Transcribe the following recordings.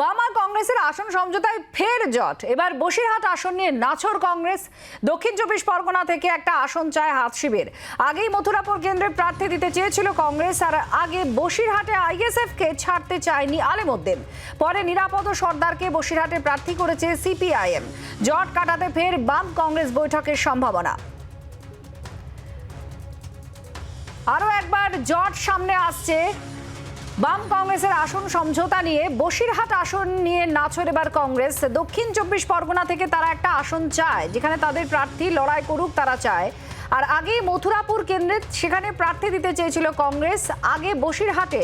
বামা কংগ্রেসের আসন সমঝোতায় ফের জট। এবার বসিরহাট আসন নিয়ে নাছর কংগ্রেস। দক্ষিণ চব্বিশ পরগনা থেকে একটা আসন চায় হাত শিবির। আগেই মথুরাপুর কেন্দ্রে প্রার্থী দিতে চেয়েছিল কংগ্রেস, আর আগে বসিরহাটে আইএসএফ কে ছাড়তে চায়নি আলিমুদ্দিন পরে নিরাপদ সর্দারকে বসিরহাটে প্রার্থী করেছে সিপিআইএম। জট কাটাতে ফের বাম কংগ্রেস বৈঠকের সম্ভাবনা। আরও একবার জট সামনে আসছে। বাম কংগ্রেসের আসন সমঝোতা নিয়ে বসিরহাট আসন নিয়ে নাছর এবার কংগ্রেস। দক্ষিণ চব্বিশ পরগনা থেকে তারা একটা আসন চায়, যেখানে তাদের প্রার্থী লড়াই করুক তারা চায়। আর আগে মথুরাপুর কেন্দ্রে সেখানে প্রার্থী দিতে চেয়েছিল কংগ্রেস, আগে বসিরহাটে।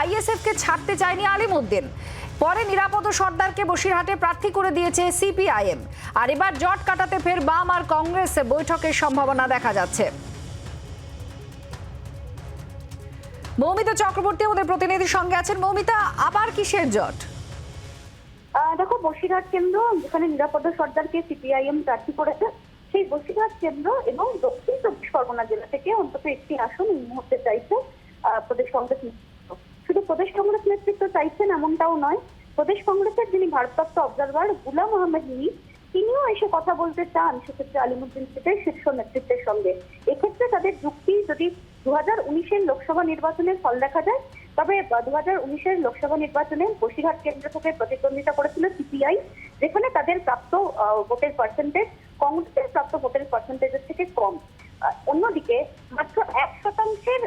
আইএসএফকে ছাড়তে চায়নি আলিমুদ্দিন। পরে নিরাপদ সর্দারকে বসিরহাটে প্রার্থী করে দিয়েছে সিপিআইএম। আর এবার জট কাটাতে ফের বাম আর কংগ্রেস, বৈঠকের সম্ভাবনা দেখা যাচ্ছে। মৌমিতা চক্রবর্তী আমাদের প্রতিনিধির সঙ্গে আছেন। মৌমিতা, আবার কিসের জট? দেখো, বসিরহাট কেন্দ্র, যেখানে নিরাপদ সর্দারকে সিপিআইএম প্রার্থী করেছে, সেই বসিরহাট কেন্দ্র এবং দক্ষিণ চব্বিশ পরগনা জেলা থেকে অন্তত একটি আসন এই মুহূর্তে চাইছে প্রদেশ কংগ্রেস নেতৃত্ব। শুধু প্রদেশ কংগ্রেস নেতৃত্ব চাইছেন এমনটাও নয়, প্রদেশ কংগ্রেসের যিনি ভারপ্রাপ্ত অবজারভার গুলাম আহমেদ মির তিনিও এসে কথা বলতে চান, সেক্ষেত্রে আলিমুদ্দিন থেকে শীর্ষ নেতৃত্বের সঙ্গে। এক্ষেত্রে তাদের যুক্তি যদি দু হাজার উনিশের লোকসভা নির্বাচনের ফল দেখা যায়, তবে দু হাজার উনিশের লোকসভা নির্বাচনে বসিরহাট কেন্দ্র থেকে প্রতিদ্বন্দ্বিতা করেছিল সিপিআই, যেখানে তাদের প্রাপ্ত ভোটের পার্সেন্টেজ কংগ্রেসের প্রাপ্ত ভোটের পার্সেন্টেজের থেকে কম। অন্যদিকে মাত্র এক শতাংশের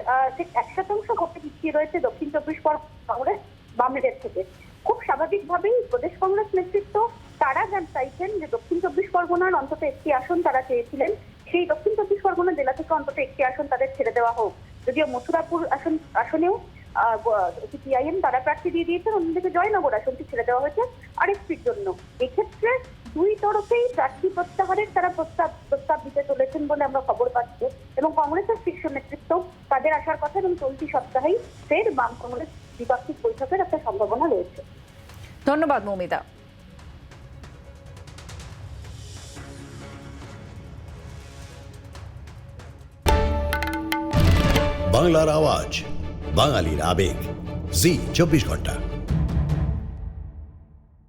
এক শতাংশ ভোটে পিছিয়ে রয়েছে দক্ষিণ চব্বিশ পরগনা কংগ্রেস, বামেদের থেকে। খুব স্বাভাবিকভাবেই প্রদেশ কংগ্রেস নেতৃত্ব তারা যান চাইছেন যে দক্ষিণ চব্বিশ পরগনার অন্তত একটি আসন তারা চেয়েছিলেন। সেই দক্ষিণ চব্বিশ পরগনা জেলা থেকে অন্তত একটি আসন তাদের ছেড়ে দেওয়া হোক। যদিও মথুরাপুর আসন, আসনেও সিপিআইএম তারা প্রার্থী দিয়ে দিয়েছেন, অন্যদিকে জয়নগর আসনটি ছেড়ে দেওয়া হয়েছে আরেকটির জন্য। এক্ষেত্রে দুই তরফেই প্রার্থী প্রত্যাহারের তারা প্রস্তাব প্রস্তাব দিতে চলেছেন বলে আমরা খবর পাচ্ছি। এবং কংগ্রেসের শীর্ষ নেতৃত্ব তাদের আসার কথা এবং চলতি সপ্তাহেই ফের বাম কংগ্রেস দ্বিপাক্ষিক বৈঠকের একটা সম্ভাবনা রয়েছে। ধন্যবাদ মৌমিতা। বাংলার আওয়াজ বাঙালির আবেগ। জি চব্বিশ ঘণ্টা।